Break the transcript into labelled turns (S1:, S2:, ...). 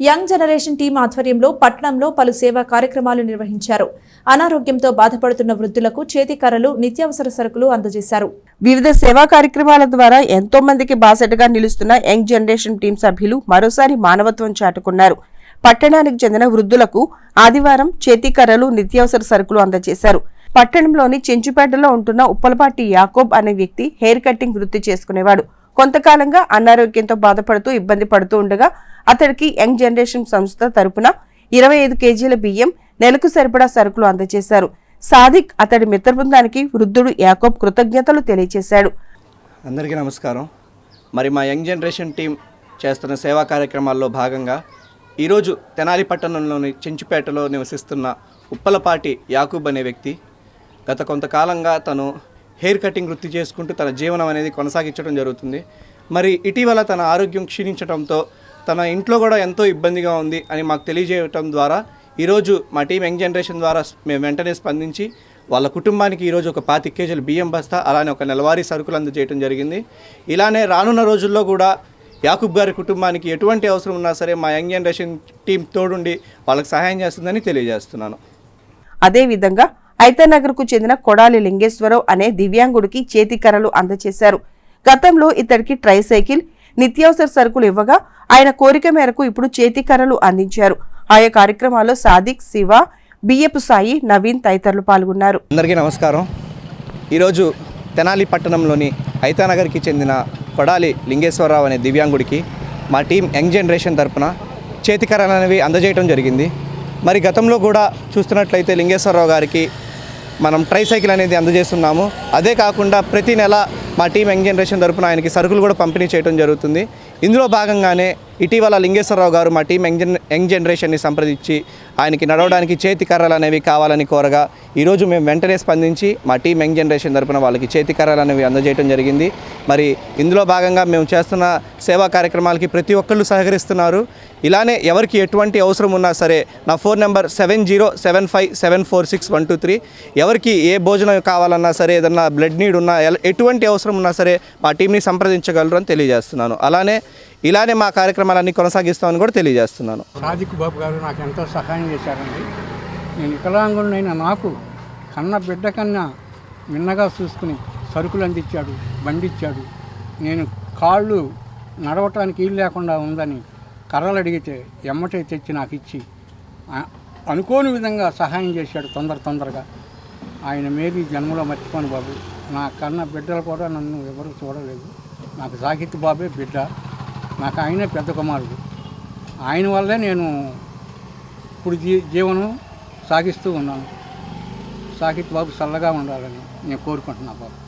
S1: Young generation team ఆధ్వర్యంలో పట్టణంలో పలు సేవా కార్యక్రమాలు నిర్వహించారు. అనారోగ్యంతో బాధపడుతున్న వృద్ధులకు చేతికరలు నిత్యావసర సరుకులు అందజేశారు.
S2: వివిధ సేవా కార్యక్రమాల ద్వారా ఎంతో మందికి బాసటగా నిలుస్తున్న యంగ్ జనరేషన్ టీం సభ్యులు మరోసారి మానవత్వం చాటుకున్నారు. పట్టణానికి చెందిన వృద్ధులకు ఆదివారం చేతికర్రలు నిత్యావసర సరుకులు అందజేశారు. పట్టణంలోని చెంచుపేటలో ఉంటున్న ఉప్పలపాటి యాకోబ్ అనే వ్యక్తి హెయిర్ కటింగ్ వృత్తి చేసుకునేవాడు. కొంతకాలంగా అనారోగ్యంతో బాధపడుతూ ఇబ్బంది పడుతూ ఉండగా అతడికి యంగ్ జనరేషన్ సంస్థ తరపున ఇరవై ఐదు కేజీల బియ్యం నెలకు సరిపడా సరుకులు అందజేశారు. సాదిక్ అతడి మిత్రబృందానికి వృద్ధుడు యాకోబ్ కృతజ్ఞతలు తెలియజేశాడు.
S3: అందరికీ నమస్కారం. మరి మా యంగ్ జనరేషన్ టీం చేస్తున్న సేవా కార్యక్రమాల్లో భాగంగా ఈరోజు తెనాలి పట్టణంలోని చెంచుపేటలో నివసిస్తున్న ఉప్పలపాటి యాకూబ్ అనే వ్యక్తి గత కొంతకాలంగా తను హెయిర్ కటింగ్ వృత్తి చేసుకుంటూ తన జీవనం అనేది కొనసాగించడం జరుగుతుంది. మరి ఇటీవల తన ఆరోగ్యం క్షీణించడంతో తన ఇంట్లో కూడా ఎంతో ఇబ్బందిగా ఉంది అని మాకు తెలియజేయటం ద్వారా ఈరోజు మా టీం యంగ్ జనరేషన్ ద్వారా మేము వెంటనే స్పందించి వాళ్ళ కుటుంబానికి ఈరోజు ఒక పాతి కేజీలు బియ్యం బస్తా అలానే ఒక నెలవారీ సరుకులు అందజేయడం జరిగింది. ఇలానే రానున్న రోజుల్లో కూడా యాకూబ్ గారి కుటుంబానికి ఎటువంటి అవసరం ఉన్నా సరే మా యంగ్ జనరేషన్ టీం తోడుండి వాళ్ళకి సహాయం చేస్తుందని తెలియజేస్తున్నాను.
S2: అదేవిధంగా ఐతనగర్కు చెందిన కొడాలి లింగేశ్వరరావు అనే దివ్యాంగుడికి చేతికరలు అందజేశారు. గతంలో ఇతడికి ట్రైసైకిల్ నిత్యావసర సరుకులు ఇవ్వగా ఆయన కోరిక మేరకు ఇప్పుడు చేతికర్రలు అందించారు. ఆయా కార్యక్రమాల్లో సాదిక్ శివ బియ్యపు సాయి నవీన్ తదితరులు పాల్గొన్నారు.
S3: అందరికీ నమస్కారం. ఈరోజు తెనాలి పట్టణంలోని ఐతానగర్కి చెందిన కొడాలి లింగేశ్వరరావు అనే దివ్యాంగుడికి మా టీం యంగ్ జనరేషన్ తరపున చేతికరలు అనేవి అందజేయడం జరిగింది. మరి గతంలో కూడా చూస్తున్నట్లయితే లింగేశ్వరరావు గారికి మనం ట్రైసైకిల్ అనేది అందజేస్తున్నాము. అదే కాకుండా ప్రతి నెల మా టీం యంగ్ జనరేషన్ తరపున ఆయనకి సరుకులు కూడా పంపిణీ చేయడం జరుగుతుంది. ఇందులో భాగంగానే ఇటీవల లింగేశ్వరరావు గారు మా టీం యంగ్ యంగ్ జనరేషన్ని సంప్రదించి ఆయనకి నడవడానికి చేతి కర్రలు అనేవి కావాలని కోరగా ఈరోజు మేము వెంటనే స్పందించి మా టీం యంగ్ జనరేషన్ తరపున వాళ్ళకి చేతి కర్రలు అనేవి అందజేయడం జరిగింది. మరి ఇందులో భాగంగా మేము చేస్తున్న సేవా కార్యక్రమాలకి ప్రతి ఒక్కళ్ళు సహకరిస్తున్నారు. ఇలానే ఎవరికి ఎటువంటి అవసరం ఉన్నా సరే నా phone number seven zero seven five seven four six one two three. ఎవరికి ఏ భోజనం కావాలన్నా సరే ఏదన్నా బ్లడ్ నీడ్ ఉన్నా ఎటువంటి అవసరం ఉన్నా సరే మా టీంని సంప్రదించగలరు అని తెలియజేస్తున్నాను. అలానే ఇలానే మా కార్యక్రమాలన్నీ కొనసాగిస్తామని కూడా తెలియజేస్తున్నాను.
S4: సాదిక్ బాబు గారు నాకు ఎంతో సహాయం చేశారండి. నేను వికలాంగుడినైన నాకు కన్న బిడ్డ కన్నా మిన్నగా చూసుకుని సరుకులు అందించాడు బండిచ్చాడు. నేను కాళ్ళు నడవటానికి వీలు లేకుండా ఉందని కర్రలు అడిగితే ఎమ్మటే తెచ్చి నాకు ఇచ్చి అనుకోని విధంగా సహాయం చేశాడు తొందర తొందరగా. ఆయన మేబీ జన్మలో మర్చిపోను బాబు. నా కన్న బిడ్డలు కూడా నన్ను ఎవరు చూడలేదు. నాకు సాహిత్ బాబే బిడ్డ. నాకు ఆయనే పెద్ద కుమారుడు. ఆయన వల్లే నేను ఇప్పుడు జీ జీవనం సాగిస్తూ ఉన్నాను. సాహిత్ బాబు చల్లగా ఉండాలని నేను కోరుకుంటున్నా బాబు.